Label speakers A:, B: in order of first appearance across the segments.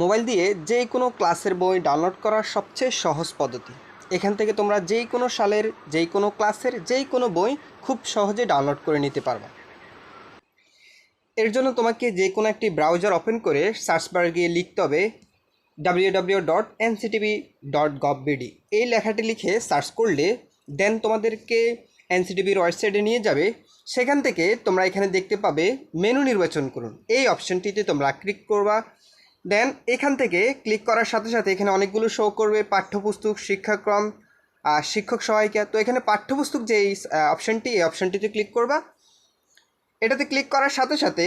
A: Mobile দিয়ে যে কোনো ক্লাসের বই ডাউনলোড করার সবচেয়ে সহজ পদ্ধতি। এখান থেকে তোমরা যেই কোনো সালের যেই কোনো ক্লাসের যেই কোনো বই খুব সহজে ডাউনলোড করে নিতে পারবে। এর জন্য তোমাকে যে কোনো একটি ব্রাউজার ওপেন করে সার্চ বারে গিয়ে লিখতে হবে W W dot NCTB dot gov BD এই লেখাটি লিখে সার্চ করলে দেন তোমাদেরকে এনসিটিভির ওয়েবসাইটে নিয়ে যাবে। সেখান থেকে তোমরা এখানে দেখতে পাবে মেনু নির্বাচন করুন। এই অপশনটিতে তোমরা ক্লিক করবা। দেন এখান থেকে ক্লিক করার সাথে সাথে এখানে অনেকগুলো শো করবে, পাঠ্যপুস্তক, শিক্ষাক্রম আর শিক্ষক সহায়িকা। তো এখানে পাঠ্যপুস্তক যে এই অপশনটি এই অপশনটিতে ক্লিক করবা। এটাতে ক্লিক করার সাথে সাথে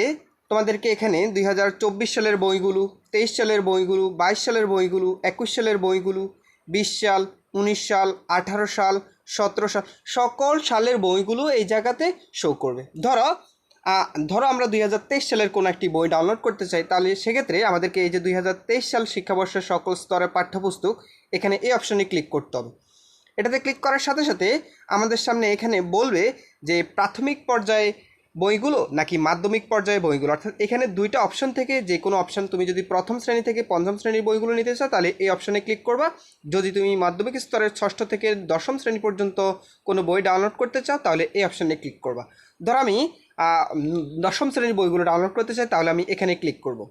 A: তোমাদেরকে এখানে দুই হাজার চব্বিশ সালের বইগুলো, তেইশ সালের বইগুলো, বাইশ সালের বইগুলো, একুশ সালের বইগুলো, বিশ সাল, উনিশ সাল, আঠারো সাল, সতেরো সাল, সকল সালের বইগুলো এই জায়গাতে শো করবে। ধরো ধরো আমরা দুই হাজার তেইশ সালের কোনো একটি বই ডাউনলোড করতে চাই, তাহলে সেক্ষেত্রে আমাদেরকে এই যে দুই হাজার তেইশ সাল শিক্ষাবর্ষের সকল স্তরের পাঠ্যপুস্তক এখানে এই অপশনে ক্লিক করতে হবে। এটাতে ক্লিক করার সাথে সাথে আমাদের সামনে এখানে বলবে যে প্রাথমিক পর্যায়ে বইগুলো নাকি মাধ্যমিক পর্যায়ে বইগুলো, অর্থাৎ এখানে দুইটা অপশন থেকে যে কোনো অপশন তুমি যদি প্রথম শ্রেণি থেকে পঞ্চম শ্রেণির বইগুলো নিতে চাও, তাহলে এই অপশনে ক্লিক করবা। যদি তুমি মাধ্যমিক স্তরের ষষ্ঠ থেকে দশম শ্রেণি পর্যন্ত কোনো বই ডাউনলোড করতে চাও, তাহলে এই অপশনে ক্লিক করবা। ধর আমি দশম শ্রেণির বইগুলো ডাউনলোড করতে চাই, তাহলে আমি এখানে ক্লিক করব।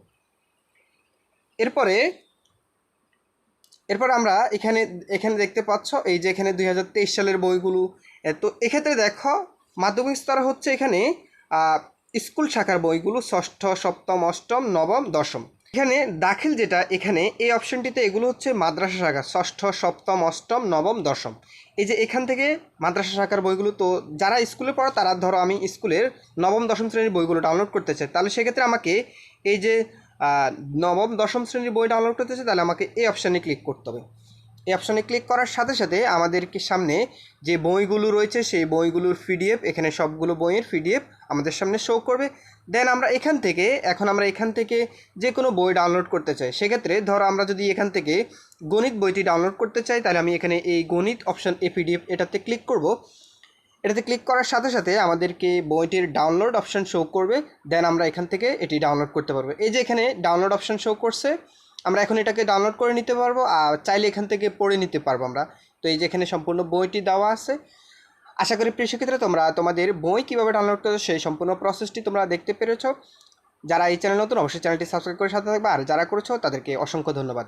A: এরপরে, এরপর আমরা এখানে এখানে দেখতে পাচ্ছ এই যে এখানে দুই হাজার তেইশ সালের বইগুলো। তো এক্ষেত্রে দেখো, মাধ্যমিক স্তর হচ্ছে এখানে স্কুল শাখার বইগুলো, ষষ্ঠ, সপ্তম, অষ্টম, নবম, দশম। এখানে দাখিল যেটা, এখানে এই অপশনটিতে এগুলো হচ্ছে মাদ্রাসা শাখা, ষষ্ঠ, সপ্তম, অষ্টম, নবম, দশম। এই যে এখান থেকে মাদ্রাসা শাখার বইগুলো, তো যারা স্কুলে পড়ো, তারা ধরো আমি স্কুলের নবম, দশম শ্রেণির বইগুলো ডাউনলোড করতে চাই, তাহলে সেক্ষেত্রে আমাকে এই যে নবম, দশম শ্রেণির বই ডাউনলোড করতে চাই, তাহলে আমাকে এই অপশানে ক্লিক করতে হবে। এই অপশানে ক্লিক করার সাথে সাথে আমাদেরকে সামনে যে বইগুলো রয়েছে, সেই বইগুলোর পিডিএফ, এখানে সবগুলো বইয়ের পিডিএফ আমাদের সামনে শো করবে। দেন আমরা এখান থেকে, এখন আমরা এখান থেকে যে কোনো বই ডাউনলোড করতে চাই, সেক্ষেত্রে ধরো আমরা যদি এখান থেকে গণিত বইটি ডাউনলোড করতে চাই, তাহলে আমি এখানে এই গণিত অপশান এ পিডিএফ এটাতে ক্লিক করব। এটাতে ক্লিক করার সাথে সাথে আমাদেরকে বইটির ডাউনলোড অপশান শো করবে। দেন আমরা এখান থেকে এটি ডাউনলোড করতে পারব। এই যে এখানে ডাউনলোড অপশান শো করছে আমরা এখন এটাকে ডাউনলোড করে নিতে পারব, আর চাইলে এখান থেকে পড়ে নিতে পারব আমরা। তো এই যে এখানে সম্পূর্ণ বইটি দেওয়া আছে। আশা করি প্রিয় তোমরা তোমাদের বই কীভাবে ডাউনলোড করছ, সেই সম্পূর্ণ প্রসেসটি তোমরা দেখতে পেরেছ। যারা এই চ্যানেল নতুন, অবশ্যই চ্যানেলটি সাবস্ক্রাইব করে সাথে থাকবে, আর যারা করেছ, তাদেরকে অসংখ্য ধন্যবাদ।